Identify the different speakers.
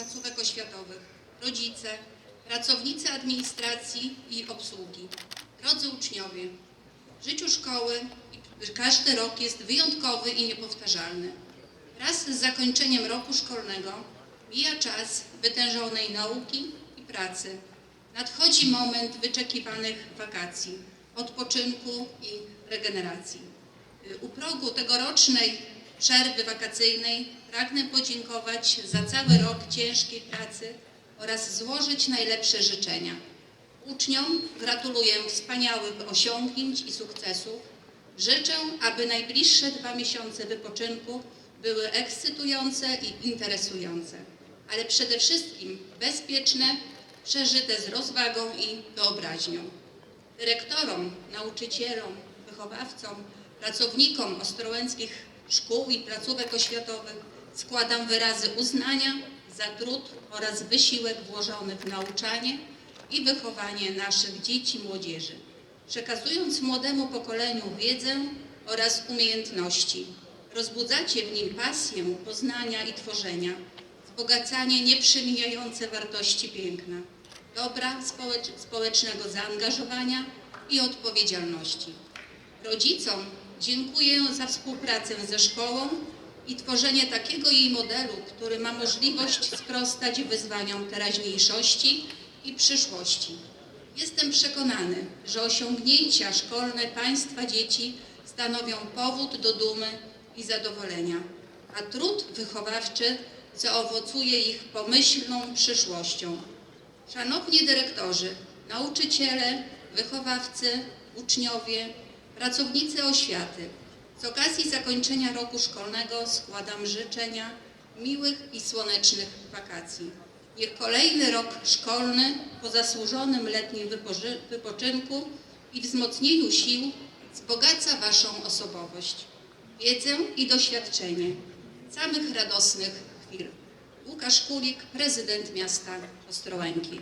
Speaker 1: placówek oświatowych, rodzice, pracownicy administracji i obsługi, drodzy uczniowie. W życiu szkoły każdy rok jest wyjątkowy i niepowtarzalny. Wraz z zakończeniem roku szkolnego mija czas wytężonej nauki i pracy. Nadchodzi moment wyczekiwanych wakacji, odpoczynku i regeneracji. U progu tegorocznej przerwy wakacyjnej pragnę podziękować za cały rok ciężkiej pracy oraz złożyć najlepsze życzenia. Uczniom gratuluję wspaniałych osiągnięć i sukcesów. Życzę, aby najbliższe dwa miesiące wypoczynku były ekscytujące i interesujące, ale przede wszystkim bezpieczne, przeżyte z rozwagą i wyobraźnią. Dyrektorom, nauczycielom, wychowawcom, pracownikom ostrołęckich szkół i placówek oświatowych składam wyrazy uznania za trud oraz wysiłek włożony w nauczanie i wychowanie naszych dzieci i młodzieży, przekazując młodemu pokoleniu wiedzę oraz umiejętności. Rozbudzacie w nim pasję poznania i tworzenia, wzbogacanie nieprzemijające wartości piękna, dobra społecz- społecznego zaangażowania i odpowiedzialności. Rodzicom dziękuję za współpracę ze szkołą i tworzenie takiego jej modelu, który ma możliwość sprostać wyzwaniom teraźniejszości i przyszłości. Jestem przekonany, że osiągnięcia szkolne Państwa dzieci stanowią powód do dumy i zadowolenia, a trud wychowawczy zaowocuje ich pomyślną przyszłością. Szanowni dyrektorzy, nauczyciele, wychowawcy, uczniowie, pracownicy oświaty, z okazji zakończenia roku szkolnego składam życzenia miłych i słonecznych wakacji. Niech kolejny rok szkolny po zasłużonym letnim wypoczynku i wzmocnieniu sił wzbogaca Waszą osobowość, wiedzę i doświadczenie samych radosnych chwil. Łukasz Kulik, prezydent miasta Ostrołęki.